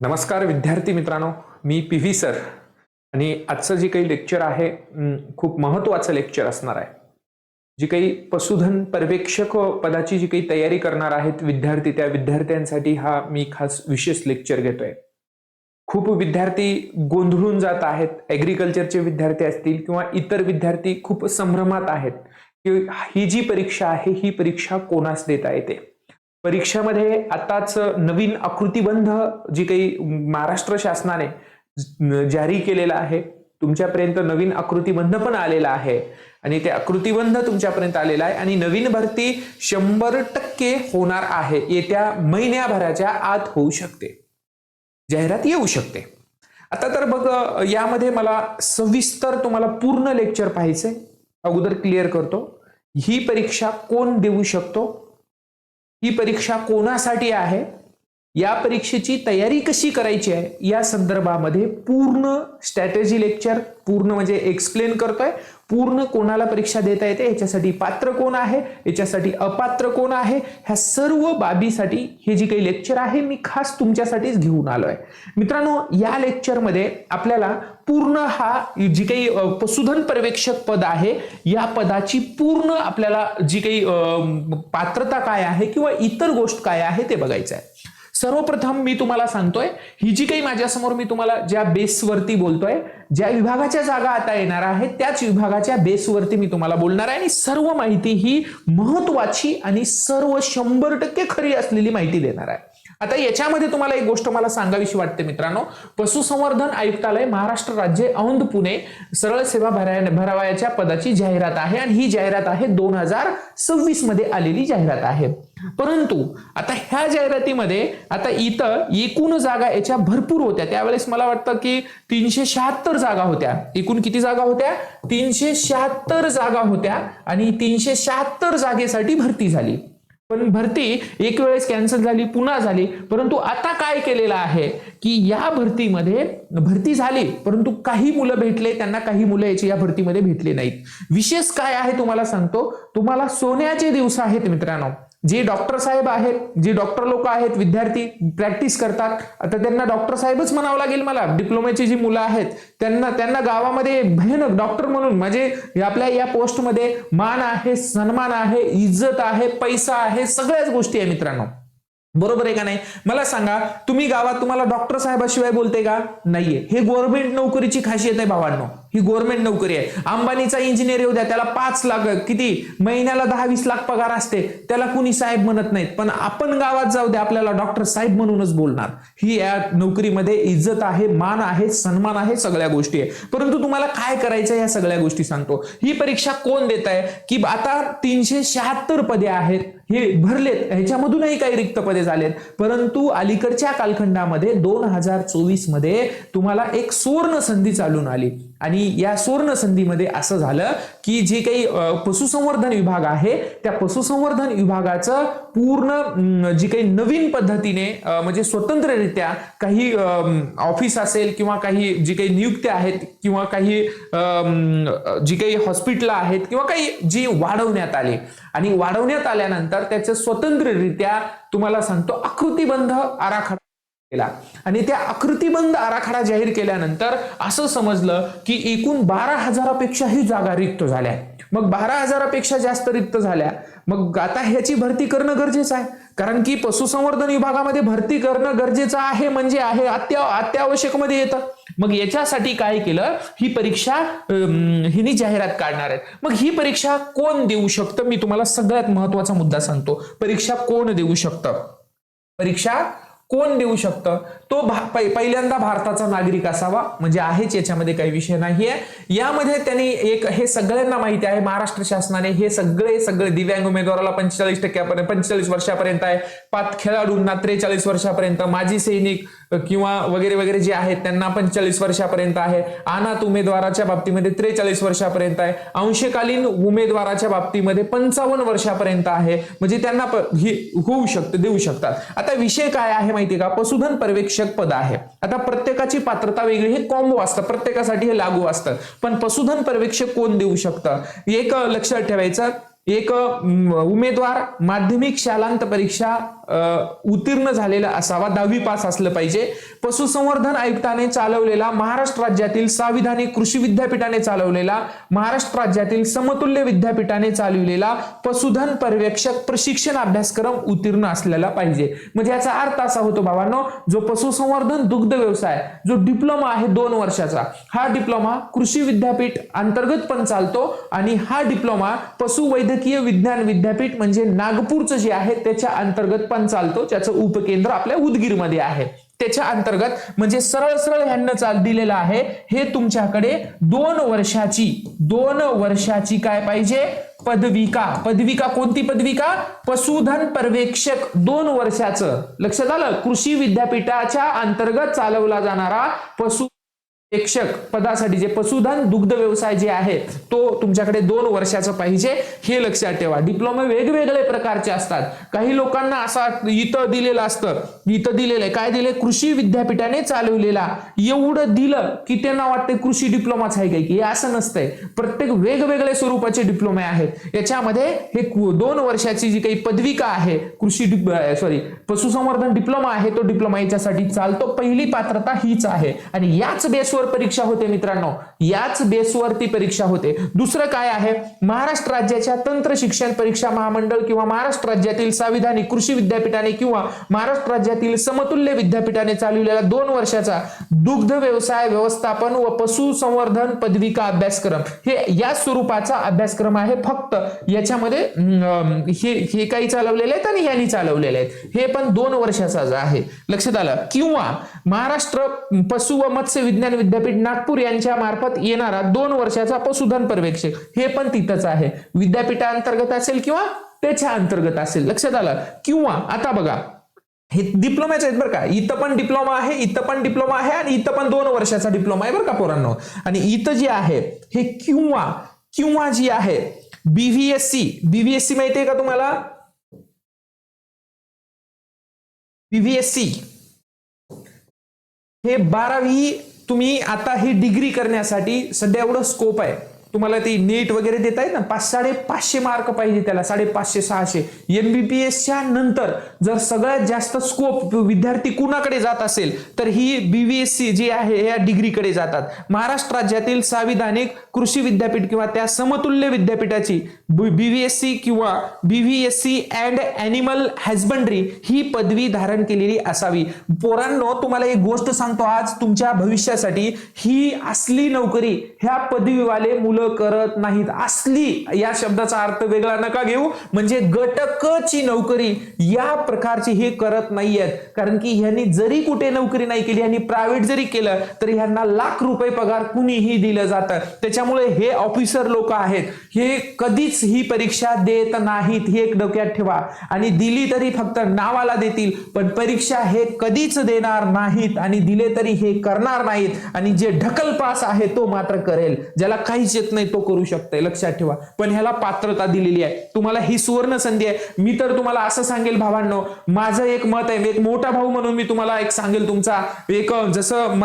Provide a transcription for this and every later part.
नमस्कार विद्यार्थी मित्रांनो मी पी व्ही सर आणि आजचं जे काही लेक्चर आहे खूप महत्त्वाचं लेक्चर असणार आहे. जी काही पशुधन पर्यवेक्षक पदाची जी काही तयारी करणार आहेत विद्यार्थी त्या विद्यार्थ्यांसाठी हा मी खास विशेष लेक्चर घेतोय. खूप विद्यार्थी गोंधळून जात आहेत ॲग्रिकल्चरचे विद्यार्थी असतील किंवा इतर विद्यार्थी खूप संभ्रमात आहेत की ही जी परीक्षा आहे ही परीक्षा कोणास देता येते? परीक्षेमध्ये आताच नवीन आकृतीबंध जी काही महाराष्ट्र शासनाने जारी केलेला आहे तुमच्यापर्यंत नवीन आकृतीबंध पण आलेला आहे आणि ते आकृतीबंध तुमच्यापर्यंत आलेला आहे आणि नवीन भरती शंभर टक्के होणार आहे. येत्या महिन्याभराच्या आत होऊ शकते. जाहिरात येऊ शकते. आता तर बघ यामध्ये मला सविस्तर तुम्हाला पूर्ण लेक्चर पाहिजे अगोदर क्लिअर करतो. ही परीक्षा कोण देऊ शकतो? ही परीक्षा कोणासाठी आहे? या परीक्षेची तयारी कशी करायची आहे? या संदर्भामध्ये पूर्ण स्ट्रॅटेजी लेक्चर पूर्ण म्हणजे एक्सप्लेन करतोय. पूर्ण कोणाला परीक्षा देता येते? याच्यासाठी पात्र कोण आहे? याच्यासाठी अपात्र कोण आहे? ह्या सर्व बाबीसाठी हे जी काही लेक्चर आहे मी खास तुमच्यासाठीच घेऊन आलोय. मित्रांनो या लेक्चरमध्ये आपल्याला पूर्ण हा जी काही पशुधन पर्यवेक्षक पद आहे या पदाची पूर्ण आपल्याला जी काही पात्रता काय आहे किंवा इतर गोष्ट काय आहे ते बघायचं आहे सर्वप्रथम मी तुम्हाला सांगतोय ही जी काही माझ्यासमोर मी तुम्हाला ज्या बेसवरती बोलतोय ज्या विभागाच्या जागा आता येणार आहेत त्याच विभागाच्या बेसवरती मी तुम्हाला बोलणार आहे. आणि सर्व माहिती ही महत्वाची आणि सर्व शंभर टक्के खरी असलेली माहिती देणार आहे. आता याच्यामध्ये तुम्हाला एक गोष्ट मला सांगावीशी वाटते मित्रांनो. पशुसंवर्धन आयुक्तालय महाराष्ट्र राज्य औंध पुणे सरळ सेवा भरावयाच्या पदाची जाहिरात आहे. आणि ही जाहिरात आहे दोन हजार सव्वीसमध्ये आलेली जाहिरात आहे. परंतु आता ह्या जाहिरातीमध्ये आता इथं एकूण जागा याच्या भरपूर होत्या. त्यावेळेस मला वाटतं की तीनशे शहात्तर जागा होत्या. एकूण किती जागा होत्या? तीनशे शहात्तर जागा होत्या आणि तीनशे शहात्तर जागेसाठी भरती झाली. पण भरती एक वेळेस कॅन्सल झाली पुन्हा झाली. परंतु आता काय केलेलं आहे की या भरतीमध्ये भरती झाली परंतु काही मुलं भेटले त्यांना काही मुलं याची या भरतीमध्ये भेटले नाहीत. विशेष काय आहे तुम्हाला सांगतो? तुम्हाला सोन्याचे दिवस आहेत मित्रांनो. जे डॉक्टर साहेब आहेत जे डॉक्टर लोक आहेत विद्यार्थी प्रॅक्टिस करतात आता त्यांना डॉक्टर साहेबच म्हणावं लागेल मला. डिप्लोमाची जी मुलं आहेत त्यांना त्यांना गावामध्ये भयानक डॉक्टर म्हणून म्हणजे आपल्या या पोस्टमध्ये मान आहे सन्मान आहे इज्जत आहे पैसा आहे सगळ्याच गोष्टी आहे मित्रांनो. बरोबर आहे का नाही? मला सांगा तुम्ही गावात तुम्हाला डॉक्टर साहेबाशिवाय बोलते का? नाहीये. हे गव्हर्नमेंट नोकरीची खासियत आहे भावांनो. ही गव्हर्नमेंट नोकरी आहे. अंबानीचा इंजिनियर येऊ द्या त्याला पाच लाख किती? महिन्याला दहा वीस लाख पगार असते. त्याला कुणी साहेब म्हणत नाहीत. पण आपण गावात जाऊ द्या आपल्याला डॉक्टर साहेब म्हणूनच बोलणार. ही या नोकरीमध्ये इज्जत आहे मान आहे सन्मान आहे सगळ्या गोष्टी आहे. परंतु तुम्हाला काय करायचं या सगळ्या गोष्टी सांगतो. ही परीक्षा कोण देत आहे? की आता तीनशे शहात्तर पदे आहेत हे भरलेत. ह्याच्यामधूनही काही रिक्त पदे झालेत. परंतु अलीकडच्या कालखंडामध्ये दोन हजार चोवीसमध्ये तुम्हाला एक सुवर्ण संधी चालून आली. आणि या सुवर्ण संधीमध्ये असं झालं की जे काही पशुसंवर्धन विभाग आहे त्या पशुसंवर्धन विभागाचं पूर्ण जी काही नवीन पद्धतीने म्हणजे स्वतंत्ररित्या काही ऑफिस असेल किंवा काही जी काही नियुक्त्या आहेत किंवा काही जी काही हॉस्पिटल आहेत किंवा काही जी वाढवण्यात आले. आणि वाढवण्यात आल्यानंतर त्याचं स्वतंत्ररित्या तुम्हाला सांगतो आकृतीबंध आराखडा केला. आणि त्या आकृतीबंद आराखडा जाहीर केल्यानंतर असं समजलं की एकूण बारा हजारापेक्षाही जागा रिक्त झाल्या. मग बारा हजारापेक्षा जास्त रिक्त झाल्या. मग आता ह्याची भरती करणं गरजेचं आहे. कारण की पशुसंवर्धन विभागामध्ये भरती करणं गरजेचं आहे म्हणजे आहे अत्या अत्यावश्यकमध्ये येतं. मग याच्यासाठी काय केलं? ही परीक्षा हिनी जाहिरात काढणार आहेत. मग ही परीक्षा कोण देऊ शकतं? मी तुम्हाला सगळ्यात महत्त्वाचा मुद्दा सांगतो. परीक्षा कोण देऊ शकतं? परीक्षा कोण देऊ शकतं? तो भा- पहिल्यांदा भारताचा नागरिक असावा म्हणजे आहेच याच्यामध्ये काही विषय नाहीये. यामध्ये त्यांनी एक हे सगळ्यांना माहिती आहे महाराष्ट्र शासनाने हे सगळे सगळे दिव्यांग उमेदवाराला पंचेचाळीस टक्क्यापर्यंत पंचेचाळीस वर्षापर्यंत आहे. पाच खेळाडूंना त्रेचाळीस वर्षापर्यंत माजी सैनिक किंवा वगैरे वगैरे जे आहेत त्यांना पंचेचाळीस वर्षापर्यंत आहे. अनाथ उमेदवाराच्या बाबतीमध्ये त्रेचाळीस वर्षापर्यंत आहे. अंशकालीन उमेदवाराच्या बाबतीमध्ये पंचावन्न वर्षापर्यंत आहे. म्हणजे त्यांना होऊ शकते देऊ शकतात. आता विषय काय आहे माहितीये का? पशुधन पर्यवेक्षक पद आहे. आता प्रत्येकाची पात्रता वेगळी हे कॉम्बो असतं. प्रत्येकासाठी हे लागू असतं. पण पशुधन पर्यवेक्षक कोण देऊ शकतं? एक लक्षात ठेवायचं. एक उमेदवार माध्यमिक शालांत परीक्षा उत्तीर्ण झालेला असावा दहावी पास असलं पाहिजे. पशुसंवर्धन आयुक्ताने चालवलेला महाराष्ट्र राज्यातील साविधानिक कृषी विद्यापीठाने चालवलेला महाराष्ट्र राज्यातील समतुल्य विद्यापीठाने चालवलेला पशुधन पर्यवेक्षक प्रशिक्षण अभ्यासक्रम उत्तीर्ण असलेला पाहिजे. म्हणजे याचा अर्थ असा होतो भावांनो जो पशुसंवर्धन दुग्ध व्यवसाय जो डिप्लोमा आहे दोन वर्षाचा हा डिप्लोमा कृषी विद्यापीठ अंतर्गत पण चालतो आणि हा डिप्लोमा वैद्यकीय विज्ञान विद्यापीठ म्हणजे नागपूरचं जे आहे त्याच्या अंतर्गत पण चालतो. त्याचं उपकेंद्र आपल्या उदगीरमध्ये आहे. त्याच्या अंतर्गत म्हणजे सरळ सरळ ह्यांना चाल दिलेलं आहे. हे तुमच्याकडे दोन वर्षाची दोन वर्षाची काय पाहिजे? पदविका. पदविका कोणती पदविका? पशुधन पर्यवेक्षक दोन वर्षाचं. लक्षात आलं? कृषी विद्यापीठाच्या अंतर्गत चालवला जाणारा पशु प्रेक्षक पदासाठी जे पशुधन दुग्ध व्यवसाय जे आहे तो तुमच्याकडे दोन वर्षाचं पाहिजे हे लक्षात ठेवा. डिप्लोमे वेगवेगळे प्रकारचे असतात. काही लोकांना असा इथं दिलेलं असतं. इथं दिलेलं आहे. काय दिले कृषी विद्यापीठाने चालवलेला. एवढं दिलं की त्यांना वाटतं कृषी डिप्लोमाच आहे काय की असं नसतंय. प्रत्येक वेगवेगळे स्वरूपाचे डिप्लोमे आहेत. याच्यामध्ये हे दोन वर्षाची जी काही पदविका आहे कृषी सॉरी पशुसंवर्धन डिप्लोमा आहे तो डिप्लोमा याच्यासाठी चालतो. पहिली पात्रता हीच आहे. आणि याच बेसवर परीक्षा होते मित्रांनो. याच बेसवरती परीक्षा होते. दुसरं काय आहे? महाराष्ट्र राज्याच्या तंत्र शिक्षण परीक्षा महामंडळ किंवा महाराष्ट्र राज्यातील संविधानिक कृषी विद्यापीठाने किंवा महाराष्ट्र राज्यातील समतुल्य विद्यापीठाने चालवलेला दोन वर्षाचा दुग्ध व्यवसाय व्यवस्थापन व पशुसंवर्धन पदविका अभ्यासक्रम. हे या स्वरूपाचा अभ्यासक्रम आहे फक्त. याच्यामध्ये हे हे काही चालवलेले आहेत आणि यांनी चालवलेले आहेत. हे पण दोन वर्षाचा आहे. लक्षात आलं? किंवा महाराष्ट्र पशु व मत्स्य विज्ञान विद्यापीठ नागपूर यांच्या मार्फत येणारा दोन वर्षाचा पशुधन पर्यवेक्षक. हे पण तिथंच आहे. विद्यापीठाअंतर्गत असेल किंवा त्याच्या अंतर्गत असेल. लक्षात आलं? किंवा आता बघा. हे डिप्लोमाचे आहेत बरं का. इथं पण डिप्लोमा आहे इथं पण डिप्लोमा आहे आणि इथं पण दोन वर्षाचा डिप्लोमा आहे बरं का पोरांनो. आणि इथं जे आहे हे किंवा किंवा जी आहे बीव्हीएससी बीव्हीएससी माहिती आहे का तुम्हाला? बीव्हीएससी हे बारावी तुम्ही आता ही डिग्री करण्यासाठी सध्या एवढं स्कोप आहे. तुम्हाला ती नीट वगैरे देता येत ना? पाच साडे पाचशे मार्क पाहिजे त्याला साडेपाचशे सहाशे. एमबीबीएसच्या नंतर जर सगळ्यात जास्त स्कोप विद्यार्थी कुणाकडे जात असेल तर ही बीव्हीएससी जी आहे या डिग्रीकडे जातात. महाराष्ट्र राज्यातील संविधानिक कृषी विद्यापीठ किंवा त्या समतुल्य विद्यापीठाची बीव्हीएससी किंवा बीव्हीएससी अँड अॅनिमल हॅजबंड्री ही पदवी धारण केलेली असावी. पोरांनो तुम्हाला एक गोष्ट सांगतो आज तुमच्या भविष्यासाठी ही असली नोकरी ह्या पदवीवाले मुलं करत नाहीत. असली या शब्दाचा अर्थ वेगळा नका घेऊ. म्हणजे गटकची नोकरी या प्रकारची हे करत नाहीयेत. कारण की ह्यांनी जरी कुठे नोकरी नाही केली ह्यांनी प्रायव्हेट जरी केलं तरी ह्यांना लाख रुपये पगार कुणीही दिलं जातं. त्याच्यामुळे हे ऑफिसर लोक आहेत. हे कधीच ही परीक्षा देत नाहीत. हे एक डोक्यात ठेवा. आणि दिली तरी फक्त नावाला देतील पण परीक्षा हे कधीच देणार नाहीत आणि दिले तरी हे करणार नाहीत. आणि जे ढकल पास आहे तो मात्र करेल. ज्याला काहीच येत नाही तो करू शकतोय लक्षात ठेवा. पण ह्याला पात्रता दिलेली आहे. तुम्हाला ही सुवर्ण संधी आहे. मी तर तुम्हाला असं सांगेल भावांनो माझं एक मत आहे. एक मोठा भाऊ म्हणून मी तुम्हाला एक सांगेल तुमचा. एक जसं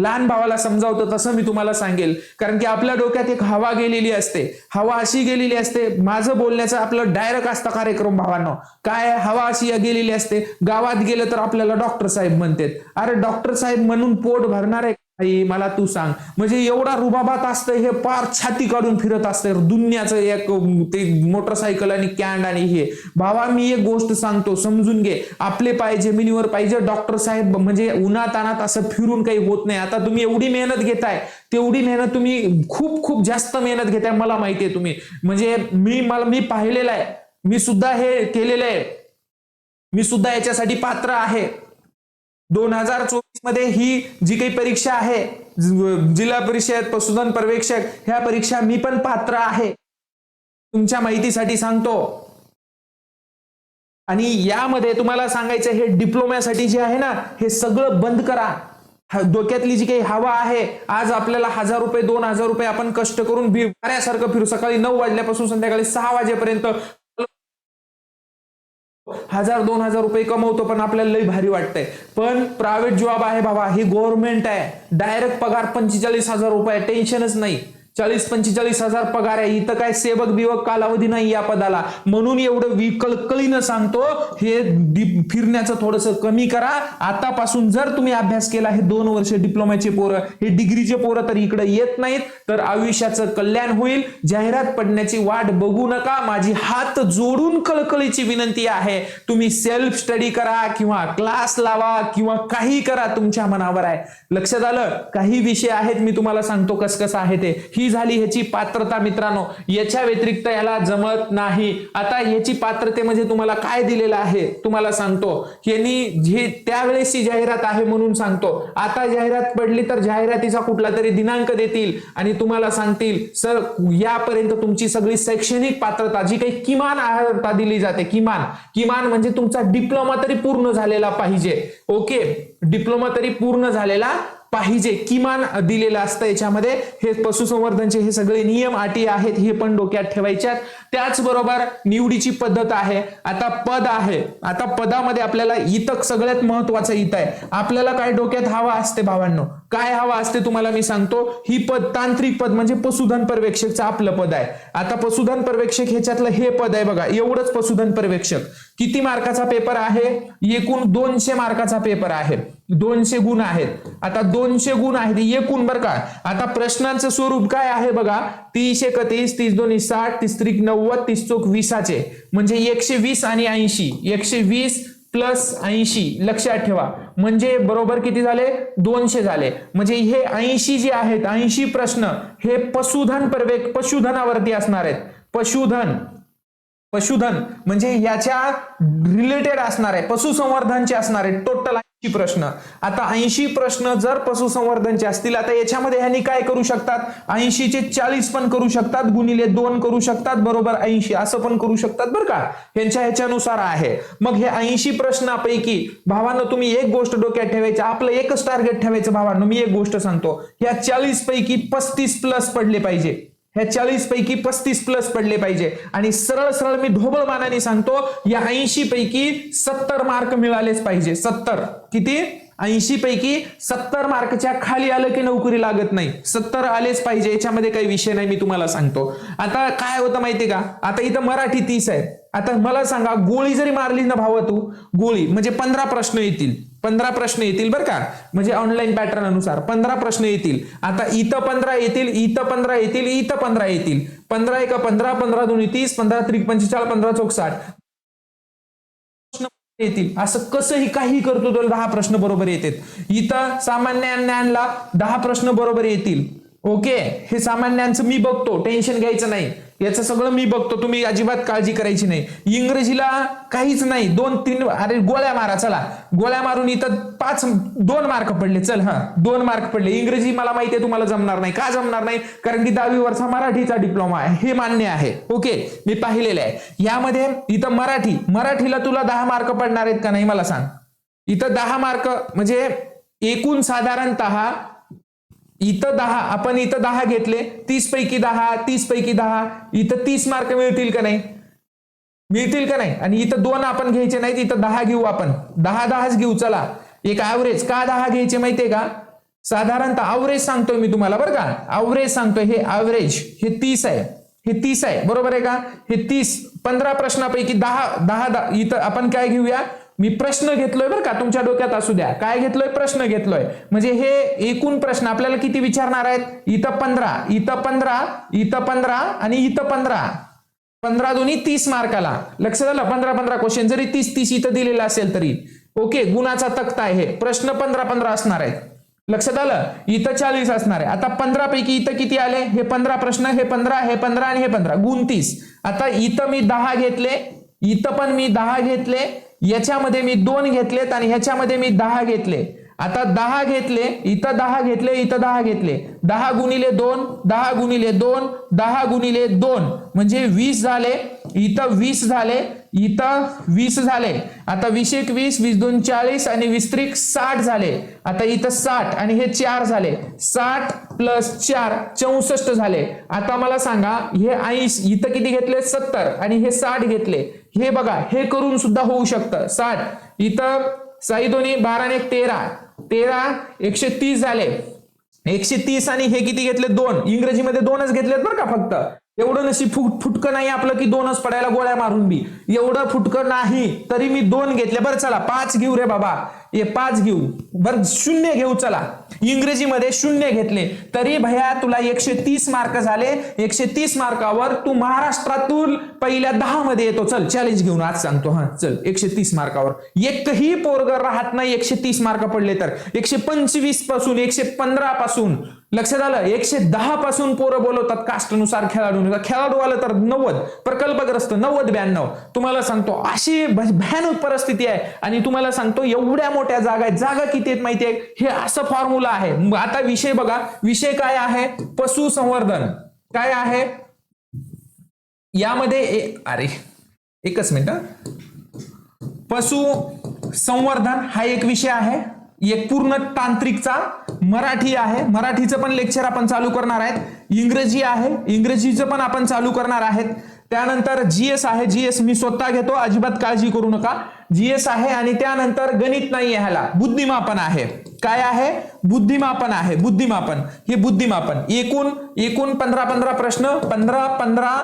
लहान भावाला समजावतं तसं मी तुम्हाला सांगेल. कारण की आपल्या डोक्यात एक हवा गेलेली असते. हवा अशी गेलेली असते. माझं बोलण्याचं आपलं डायरेक्ट असतं कार्यक्रम भावांनो. काय हवा अशी गेलेली असते. गावात गेलं तर आपल्याला डॉक्टर साहेब म्हणतात. अरे डॉक्टर साहेब म्हणून पोट भरणार आहे. आई मला तू सांग. म्हणजे एवढा रुबाबात असतं हे पार छाती काढून फिरत असतं दुनियाचं एक ते मोटरसायकल आणि कॅन्ड आणि हे. भावा मी एक गोष्ट सांगतो समजून घे. आपले पाय जमिनीवर पाहिजे डॉक्टर साहेब म्हणजे उन्हातानात असं फिरून काही होत नाही. आता तुम्ही एवढी मेहनत घेताय तेवढी मेहनत तुम्ही खूप खूप जास्त मेहनत घेताय मला माहितीये तुम्ही. म्हणजे मी मला मी पाहिलेलं आहे. मी सुद्धा हे केलेलं आहे. मी सुद्धा याच्यासाठी पात्र आहे. दोन हजार चोवीसमध्ये ही जी काही परीक्षा आहे जिल्हा परिषद पशुधन पर्यवेक्षक ह्या परीक्षा मी पण पात्र आहे. तुमच्या माहितीसाठी सांगतो. आणि यामध्ये तुम्हाला सांगायचं हे डिप्लोम्यासाठी जे आहे ना हे सगळं बंद करा. डोक्यातली जी काही हवा आहे आज आपल्याला हजार रुपये दोन हजार रुपये आपण कष्ट करून बी- फिरू. सकाळी नऊ वाजल्यापासून संध्याकाळी सहा वाजेपर्यंत हजार दोन हजार रुपये कमवतो पण आपल्याला लई भारी वाटतंय. पण प्रायव्हेट जॉब आहे बाबा ही गव्हर्नमेंट आहे. डायरेक्ट पगार पंचेचाळीस हजार रुपये टेन्शनच नाही. चाळीस पंचेचाळीस हजार पगार आहे. इथं काय सेवक बिवक कालावधी नाही या पदाला. म्हणून एवढं विकळकळीनं सांगतो हे फिरण्याचं थोडस कमी करा. आतापासून जर तुम्ही अभ्यास केला हे दोन वर्ष डिप्लोमाचे पोरं हे डिग्रीचे पोरं तर इकडे येत नाहीत तर आयुष्याचं कल्याण होईल. जाहिरात पडण्याची वाट बघू नका. माझी हात जोडून कळकळीची विनंती आहे. तुम्ही सेल्फ स्टडी करा किंवा क्लास लावा किंवा काही करा तुमच्या मनावर आहे. लक्षात आलं? काही विषय आहेत मी तुम्हाला सांगतो कस कसं आहे ते. ही झाली ह्याची पात्रता मित्रांनो? याच्या व्यतिरिक्त याला जमत नाही. आता ह्याची म्हणजे तुम्हाला काय दिलेलं आहे? तुम्हाला सांगतो. यांनी जे त्यावेळेसची जाहिरात आहे म्हणून सांगतो. आता जाहिरात पडली तर जाहिरातीचा कुठला तरी दिनांक देतील आणि तुम्हाला सांगतील सर यापर्यंत तुमची सगळी शैक्षणिक पात्रता जी काही किमान अर्हता दिली जाते किमान किमान म्हणजे तुमचा डिप्लोमा तरी पूर्ण झालेला पाहिजे. ओके? डिप्लोमा तरी पूर्ण झालेला पाहिजे किमान दिलेलं असतं याच्यामध्ये. हे पशुसंवर्धनचे हे सगळे नियम अटी आहेत हे पण डोक्यात ठेवायच्यात त्याचबरोबर निवडीची पद्धत आहे. आता पद आहे. आता पदामध्ये आपल्याला इतक सगळ्यात महत्वाचं इत आहे. आपल्याला काय डोक्यात हवा असते भावांनो? काय हवा असते तुम्हाला मी सांगतो? ही पद तांत्रिक पद म्हणजे पशुधन पर्यवेक्षकचं आपलं पद आहे. आता पशुधन पर्यवेक्षक ह्याच्यातलं हे पद आहे बघा. एवढंच पशुधन पर्यवेक्षक. किती मार्काचा पेपर आहे? एकूण दोनशे मार्काचा पेपर आहे. दोनशे गुण आहेत. आता दोनशे गुण आहेत एकूण बरं का? आता प्रश्नांचं स्वरूप काय आहे बघा? तीस एकतीस तीस दोन्ही साठ तीस त्रिक नव्वद तीस चोक वीसाचे. म्हणजे एकशे वीस आणि ऐंशी. एकशे वीस प्लस ऐंशी. लक्षात ठेवा. म्हणजे बरोबर किती झाले? दोनशे झाले. म्हणजे हे ऐंशी जे आहेत ऐंशी प्रश्न हे पशुधन पर्वेक पशुधनावरती असणार आहेत. पशुधन. पशुधन म्हणजे याच्या रिलेटेड असणार आहे पशुसंवर्धनचे असणार आहे टोटल ऐंशी प्रश्न. आता ऐंशी प्रश्न जर पशुसंवर्धनचे असतील आता याच्यामध्ये ह्यांनी काय करू शकतात? ऐंशीचे चाळीस पण करू शकतात गुणिले दोन करू शकतात बरोबर ऐंशी असं पण करू शकतात बरं का? यांच्या ह्याच्यानुसार आहे. मग हे ऐंशी प्रश्नापैकी भावानं तुम्ही एक गोष्ट डोक्यात ठेवायची आपलं एकच टार्गेट ठेवायचं भावानं मी एक गोष्ट सांगतो. या चाळीस पैकी पस्तीस प्लस पडले पाहिजे. ह्या चाळीस पैकी पस्तीस प्लस पडले पाहिजे. आणि सरळ सरळ मी ढोबळ मानाने सांगतो या ऐंशी पैकी सत्तर मार्क मिळालेच पाहिजे. सत्तर. किती? ऐंशी पैकी सत्तर मार्कच्या खाली आलं की नोकरी लागत नाही. सत्तर आलेच पाहिजे. याच्यामध्ये काही विषय नाही मी तुम्हाला सांगतो. आता काय होतं माहितीये का? आता इथं मराठी तीस आहे. आता मला सांगा गोळी जरी मारली ना भावा तू गोळी म्हणजे पंधरा प्रश्न येतील. पंधरा प्रश्न येतील बरं का? म्हणजे ऑनलाईन पॅटर्न अनुसार पंधरा प्रश्न येतील. आता इथं पंधरा येतील इथं पंधरा येतील इथं पंधरा येतील. पंधरा एका पंधरा पंधरा दोन्ही तीस पंधरा त्रिक पंचेचाळीस पंधरा चौकसाठ. प्रश्न येतील. असं कसंही काही करतो तुला दहा प्रश्न बरोबर येतात. इथं सामान्य ज्ञानला दहा प्रश्न बरोबर येतील. ओके? हे सामान्यांचं मी बघतो. टेन्शन घ्यायचं नाही. याचं सगळं मी बघतो. तुम्ही अजिबात काळजी करायची नाही. इंग्रजीला काहीच नाही. दोन तीन अरे गोळ्या मारा चला. गोळ्या मारून इथं पाच दोन मार्क पडले. चल हा. दोन मार्क पडले. इंग्रजी मला माहिती आहे तुम्हाला जमणार नाही. का जमणार नाही? कारण की दहावी वर्षा मराठीचा डिप्लोमा आहे. हे मान्य आहे. ओके? मी पाहिलेलं आहे. यामध्ये इथं मराठी. मराठीला तुला दहा मार्क पडणार आहेत का नाही? मला सांग. इथं दहा मार्क म्हणजे एकूण साधारणतः इथं दहा आपण इथं दहा घेतले तीस पैकी दहा तीस पैकी दहा इथं तीस मार्क मिळतील का नाही? मिळतील का नाही? आणि इथं दोन आपण घ्यायचे नाहीत इथं दहा घेऊ आपण. दहा दहाच घेऊ चला. एक ॲव्हरेज का दहा घ्यायचे माहितीये का? साधारणतः अवरेज सांगतोय मी तुम्हाला बरं का? अवरेज सांगतोय हे अवरेज हे तीस आहे. हे तीस आहे बरोबर आहे का? हे तीस पंधरा प्रश्नापैकी दहा दहा दहा इथं आपण काय घेऊया? मी प्रश्न घेतलोय बरं का तुमच्या डोक्यात असू द्या. काय घेतलोय? प्रश्न घेतलोय. म्हणजे हे एकूण प्रश्न आपल्याला किती विचारणार आहेत? इथं पंधरा इथं पंधरा इथं पंधरा आणि इथं पंधरा. पंधरा दोन्ही तीस मार्काला. लक्षात झालं? पंधरा पंधरा क्वेश्चन जरी तीस तीस इथं दिलेला असेल तरी. ओके गुणाचा तक्ता आहे हे. प्रश्न पंधरा पंधरा असणार आहेत. लक्षात आलं इथं चाळीस असणार आहे. आता पंधरा पैकी इथं किती आले? हे पंधरा प्रश्न हे पंधरा हे पंधरा आणि हे पंधरा. गुण तीस. आता इथं मी दहा घेतले. इथं पण मी दहा घेतले याच्यामध्ये मी दोन घेतलेत आणि ह्याच्यामध्ये मी दहा घेतले. आता दहा घेतले इथं दहा घेतले इथं दहा घेतले. दहा गुणिले दोन दहा गुणिले दोन दहा गुणिले दोन. म्हणजे वीस झाले इथं वीस झाले इथं वीस झाले. आता वीस एक वीस वीस दोन चाळीस आणि वीस त्रिक साठ झाले. आता इथं साठ आणि हे चार झाले. साठ प्लस चार चौसष्ट झाले. आता मला सांगा हे ऐंशी इथं किती घेतले? सत्तर आणि हे साठ घेतले. हे बघा हे करून सुद्धा होऊ शकतं. साठ इथं साई दोन्ही बारा आणि एक तेरा. तेरा एकशे तीस झाले. एकशे तीस आणि हे किती घेतले? दोन. इंग्रजीमध्ये दोनच घेतलेत बरं का फक्त. एवढं नशी फुट फुटकं नाही आपलं की दोनच पडायला गोळ्या मारून बी. एवढं फुटकं नाही तरी मी दोन घेतले. बरं चला पाच घेऊ रे बाबा. हे पाच घेऊ. बरं शून्य घेऊ चला. इंग्रजीमध्ये शून्य घेतले. तरी भया तुला एकशे तीस मार्क झाले. एकशे तीस मार्कावर तू महाराष्ट्रातून पहिल्या दहा मध्ये येतो. चल चॅलेंज घेऊन आज सांगतो. हा चल एकशे तीस मार्कावर एकही पोरग राहत नाही एकशे तीस मार्क पडले तर. एकशे पंचवीसपासून एकशे पंधरा पासून. लक्षात आलं? एकशे दहा पासून पोरं बोलवतात कास्टनुसार खेळाडूनुसार म्हणजे खेळाडू आलं तर नव्वद प्रकल्पग्रस्त नव्वद ब्याण्णव. तुम्हाला सांगतो अशी भयानक परिस्थिती आहे. आणि तुम्हाला सांगतो एवढ्या मोठ्या जागा आहेत. जागा किती आहेत माहिती आहे हे असं फॉर्म्युला आहे. मग आता विषय बघा. विषय काय आहे? पशुसंवर्धन. काय आहे? यामध्ये ए- अरे एकच मिनिट. पशु संवर्धन हा एक विषय आहे. एक पूर्ण तांत्रिकचा मराठी आहे. मराठीचं पण लेक्चर आपण चालू करणार आहेत. इंग्रजी आहे. इंग्रजीचं पण आपण चालू करणार आहेत. त्यानंतर जीएस आहे. जीएस मी स्वतः घेतो. अजिबात काळजी करू नका. जीएस आहे आणि त्यानंतर गणित नाही आहे ह्याला. बुद्धिमापन आहे. काय आहे? बुद्धिमापन आहे. बुद्धिमापन. हे बुद्धिमापन. एकूण एकूण पंधरा पंधरा प्रश्न. पंधरा पंधरा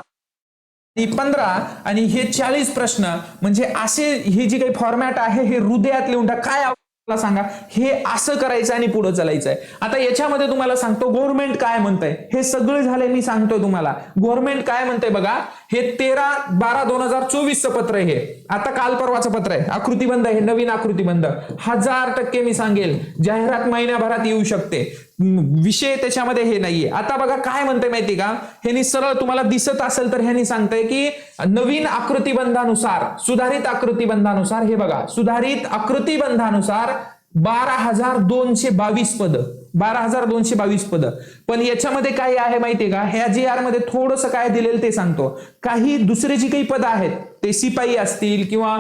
आणि पंधरा आणि हे चाळीस प्रश्न. म्हणजे असे हे जे काही फॉर्मॅट आहे हे हृदयात लिहून काय आवडलं मला सांगा हे असं करायचं आणि पुढे चालायचं आहे आता याच्यामध्ये तुम्हाला सांगतो गव्हर्नमेंट काय म्हणतंय? हे सगळं झालंय मी सांगतोय तुम्हाला. गव्हर्नमेंट काय म्हणतंय बघा हे तेरा बारा दोन हजार चोवीसचं पत्र आहे हे. आता काल परवाचं पत्र आहे. आकृतीबंध आहे नवीन आकृतीबंध हजार टक्के मी सांगेल जाहिरात महिन्याभरात येऊ शकते. विषय त्याच्यामध्ये हे नाहीये. आता बघा काय म्हणते माहिती का? ह्यांनी सरळ तुम्हाला दिसत असेल तर ह्यांनी सांगतंय की नवीन आकृतीबंधानुसार सुधारित आकृतीबंधानुसार हे बघा सुधारित आकृतीबंधानुसार बारा हजार दोनशे बावीस पद. बारा हजार दोनशे बावीस पद. पण याच्यामध्ये काय आहे माहितीये का? ह्या जी आरमध्ये थोडस काय दिलेलं ते सांगतो. काही दुसरे जी काही पद आहेत ते शिपाई असतील किंवा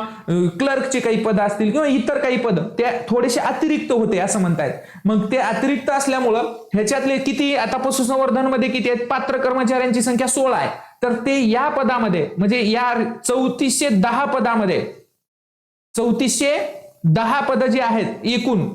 क्लर्कचे काही पद असतील किंवा इतर काही पद ते थोडेसे अतिरिक्त होते असं म्हणतायत. मग ते अतिरिक्त असल्यामुळं ह्याच्यातले किती आता पशुसंवर्धनमध्ये किती आहेत? पात्र कर्मचाऱ्यांची संख्या सोळा आहे. तर ते या पदामध्ये म्हणजे या चौतीसशे दहा पदामध्ये चौतीसशे दहा पद जी आहेत एकूण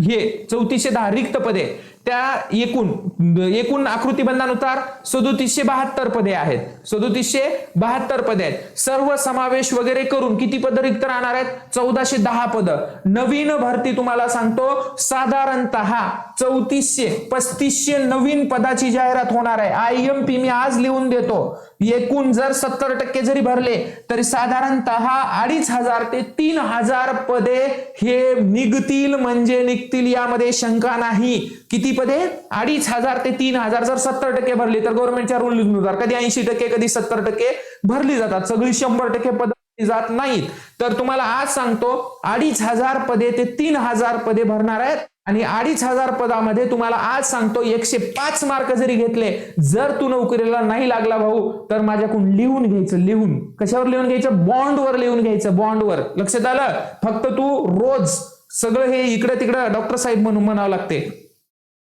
हे चौतीसशे दहा रिक्त पदे. त्या एकूण एकूण आकृतीबंधानुसार सदोतीसशे बहात्तर पदे आहेत. सदोतीसशे बहात्तर पदे आहेत. सर्व समावेश वगैरे करून किती पद रिक्त राहणार आहेत? चौदाशे दहा पद. नवीन भरती तुम्हाला सांगतो साधारणतः चौतीसशे पस्तीसशे नवीन पदाची जाहिरात होणार आहे. आय एम पी मी आज लिहून देतो. एकूण जर सत्तर टक्के जरी भरले तरी साधारणतः अडीच हजार ते तीन हजार पदे हे निघतील म्हणजे निघतील यामध्ये शंका नाही. किती पदे? अडीच हजार ते तीन हजार. जर सत्तर टक्के भरली तर गव्हर्नमेंटच्या रूलनुसार कधी ऐंशी टक्के कधी सत्तर टक्के भरली जातात. सगळी शंभर टक्के पद जात नाहीत. तर तुम्हाला आज सांगतो अडीच हजार पदे ते तीन हजार पदे भरणार आहेत. आणि अडीच हजार पदामध्ये तुम्हाला आज सांगतो एकशे पाच मार्क जरी घेतले जर तू नोकरीला नाही लागला भाऊ तर माझ्याकडून लिहून घ्यायचं लिहून. कशावर लिहून घ्यायचं? बॉन्डवर लिहून घ्यायचं बॉन्डवर. लक्षात आलं? फक्त तू रोज सगळं हे इकडे तिकडे डॉक्टर साहेब म्हणून म्हणावं लागते.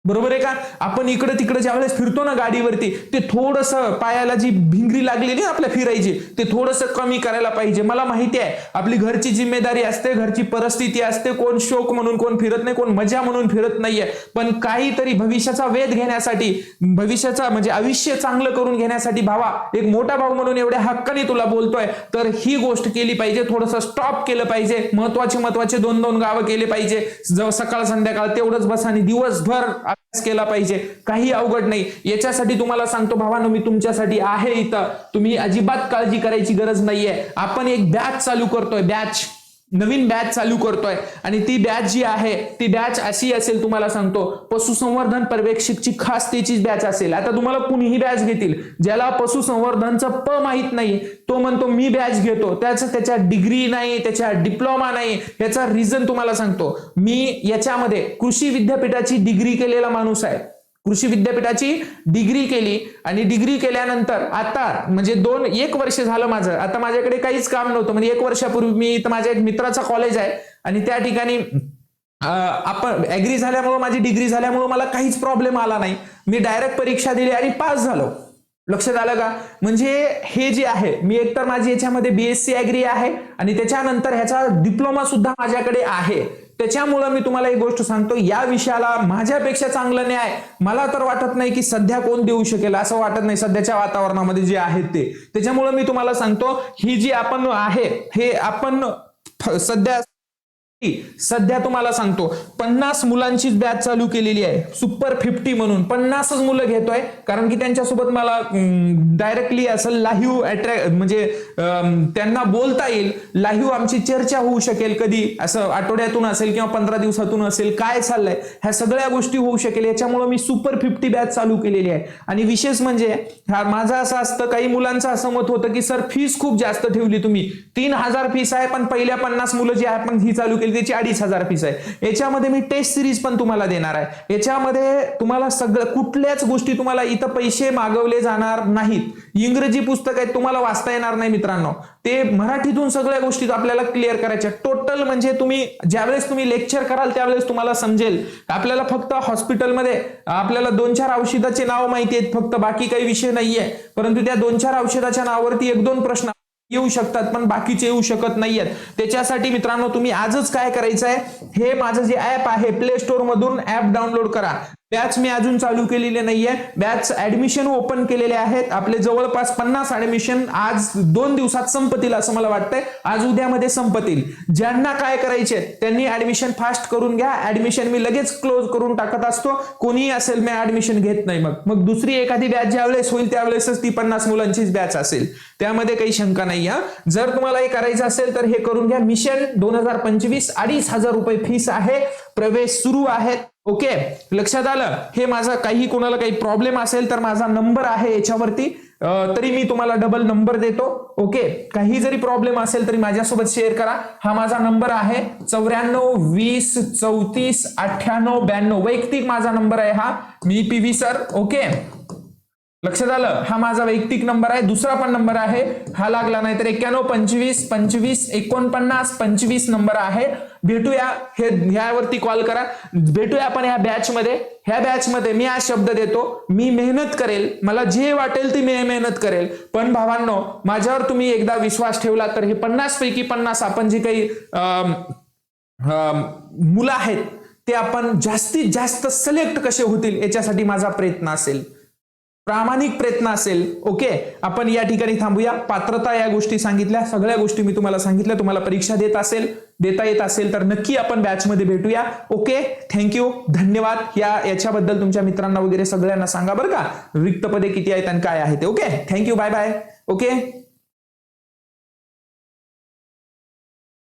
बरोबर आहे का? आपण इकडे तिकडे ज्यावेळेस फिरतो ना गाडीवरती ते थोडस पायाला जी भिंगरी लागलेली ना आपल्या फिरायची ते थोडस कमी करायला पाहिजे. मला माहिती आहे आपली घरची जिम्मेदारी असते घरची परिस्थिती असते कोण शोक म्हणून कोण फिरत नाही कोण मजा म्हणून फिरत नाहीये. पण काहीतरी भविष्याचा वेध घेण्यासाठी भविष्याचा म्हणजे आयुष्य चांगलं करून घेण्यासाठी भावा एक मोठा भाऊ म्हणून एवढ्या हक्काने तुला बोलतोय तर ही गोष्ट केली पाहिजे थोडस स्टॉप केलं पाहिजे महत्त्वाचे महत्त्वाचे दोन दोन गावं केले पाहिजे. सकाळ संध्याकाळ तेवढंच बस आणि दिवसभर अभ्यास केला पाहिजे. काही अवघड नाही. याच्यासाठी तुम्हाला सांगतो भावानो मी तुमच्यासाठी आहे इथं. तुम्ही अजिबात काळजी करायची गरज नाहीये. आपण एक बॅच चालू करतोय बॅच नवीन बॅच चालू करतोय. आणि ती बॅच जी आहे ती बॅच अशी असेल तुम्हाला सांगतो पशुसंवर्धन पर्यवेक्षकची खास त्याचीच बॅच असेल. आता तुम्हाला कुणीही बॅच घेतील ज्याला पशुसंवर्धनचं प माहीत नाही तो म्हणतो मी बॅच घेतो. त्याचं त्याच्या डिग्री नाही त्याच्या डिप्लोमा नाही याचा रिझन तुम्हाला सांगतो. मी याच्यामध्ये कृषी विद्यापीठाची डिग्री केलेला माणूस आहे. कृषी विद्यापीठाची डिग्री केली आणि डिग्री केल्यानंतर आता म्हणजे दोन एक वर्ष झालं माझं. आता माझ्याकडे काहीच काम नव्हतं. म्हणजे एक वर्षापूर्वी मी इथं माझ्या एक मित्राचा कॉलेज आहे आणि त्या ठिकाणी आपण ऍग्री झाल्यामुळं माझी डिग्री झाल्यामुळं मला काहीच प्रॉब्लेम आला नाही. मी डायरेक्ट परीक्षा दिली आणि पास झालो. लक्षात आलं का? म्हणजे हे जे आहे मी एकतर माझी याच्यामध्ये बीएससी ऍग्री आहे आणि त्याच्यानंतर ह्याचा डिप्लोमा सुद्धा माझ्याकडे आहे. त्याच्यामुळं मी तुम्हाला एक गोष्ट सांगतो या विषयाला माझ्यापेक्षा चांगलं न्याय मला तर वाटत नाही की सध्या कोण देऊ शकेल असं वाटत नाही. सध्याच्या वातावरणामध्ये जे आहेत ते. त्याच्यामुळं मी तुम्हाला सांगतो ही जी आपण आहे हे आपण सध्या सध्या तुम्हाला सांगतो पन्नास मुलांचीच बॅच चालू केलेली आहे. सुपर फिफ्टी म्हणून. पन्नासच मुलं घेतोय. कारण की त्यांच्यासोबत मला डायरेक्टली असं लाईव्ह अट्रॅक्ट म्हणजे त्यांना बोलता येईल. लाईव्ह आमची चर्चा होऊ शकेल कधी. असं आठवड्यातून असेल किंवा पंधरा दिवसातून असेल काय चाललंय ह्या सगळ्या गोष्टी होऊ शकेल. याच्यामुळे मी सुपर फिफ्टी बॅच चालू केलेली आहे. आणि विशेष म्हणजे हा माझं असं असतं काही मुलांचं असं मत होतं की सर फीस खूप जास्त ठेवली तुम्ही. तीन हजार फीस आहे पण पहिल्या पन्नास मुलं जी आहे पण ही चालू केली त्याची अडीच हजार फीस आहे. याच्यामध्ये मी टेस्ट सिरीज पण तुम्हाला देणार आहे. याच्यामध्ये तुम्हाला सगळं कुठल्याच गोष्टी तुम्हाला इथं पैसे मागवले जाणार नाहीत. इंग्रजी पुस्तक आहेत तुम्हाला वाचता येणार नाही मित्रांनो ते मराठीतून सगळ्या गोष्टी आपल्याला क्लिअर करायच्या. टोटल म्हणजे तुम्ही ज्यावेळेस तुम्ही लेक्चर कराल त्यावेळेस तुम्हाला समजेल. आपल्याला फक्त हॉस्पिटलमध्ये आपल्याला दोन चार औषधाचे नाव माहिती आहेत फक्त बाकी काही विषय नाहीये. परंतु त्या दोन चार औषधाच्या नावावरती एक दोन प्रश्न येऊ शकतात पण बाकीचे येऊ शकत नाहीयेत. त्याच्यासाठी मित्रांनो तुम्ही आजच काय करायचं आहे हे माझं जे ऍप आहे प्ले स्टोर मधून ऍप डाउनलोड करा. बॅच मी अजून चालू केलेले नाहीये. बॅच ऍडमिशन ओपन केलेले आहेत. आपले जवळपास पन्नास ऍडमिशन आज दोन दिवसात संपतील असं मला वाटतंय. आज उद्यामध्ये संपतील. ज्यांना काय करायचे त्यांनी ऍडमिशन फास्ट करून घ्या. ऍडमिशन मी लगेच क्लोज करून टाकत असतो. कोणीही असेल मी ऍडमिशन घेत नाही मग. मग दुसरी एखादी बॅच ज्यावेळेस होईल त्यावेळेसच ती पन्नास मुलांचीच बॅच असेल. त्यामध्ये काही शंका नाही हा. जर तुम्हाला हे करायचं असेल तर हे करून घ्या. मिशन दोन हजार पंचवीस अडीच हजार रुपये फीस आहे. प्रवेश सुरू आहेत. ओके लक्षात आलं? हे माझा काही कोणाला काही प्रॉब्लेम असेल तर माझा नंबर आहे याच्यावरती. तरी मी तुम्हाला डबल नंबर देतो. ओके काही जरी प्रॉब्लेम असेल तरी माझ्यासोबत शेअर करा. हा माझा नंबर आहे चौऱ्याण्णव वीस चौतीस अठ्ठ्याण्णव ब्याण्णव. वैयक्तिक माझा नंबर आहे हा. मी पी व्ही सर ओके लक्षात आलं? हा माझा वैयक्तिक नंबर आहे. दुसरा पण नंबर आहे. हा लागला नाही तर एक्क्याण्णव पंचवीस पंचवीस एकोणपन्नास पंचवीस नंबर आहे. भेटूया. हे ह्यावरती कॉल करा. भेटूया आपण ह्या बॅचमध्ये ह्या बॅचमध्ये मी आज शब्द देतो. मी मेहनत करेल. मला जे वाटेल ती मी मेहनत करेल. पण भावांनो माझ्यावर तुम्ही एकदा विश्वास ठेवला तर हे पन्नास पैकी पन्नास आपण जे काही मुलं आहेत ते आपण जास्तीत जास्त सिलेक्ट कसे होतील याच्यासाठी माझा प्रयत्न असेल. प्रामाणिक प्रयत्न असेल ओके? आपण या ठिकाणी थांबूया. पात्रता या गोष्टी सांगितल्या. सगळ्या गोष्टी मी तुम्हाला सांगितल्या. तुम्हाला परीक्षा देत असेल देता येत असेल तर नक्की आपण बॅचमध्ये भेटूया. ओके? थँक्यू धन्यवाद. या याच्याबद्दल तुमच्या मित्रांना वगैरे सगळ्यांना सांगा बरं का. रिक्त पदे किती आहेत आणि काय आहेत okay? Thank you bye bye okay?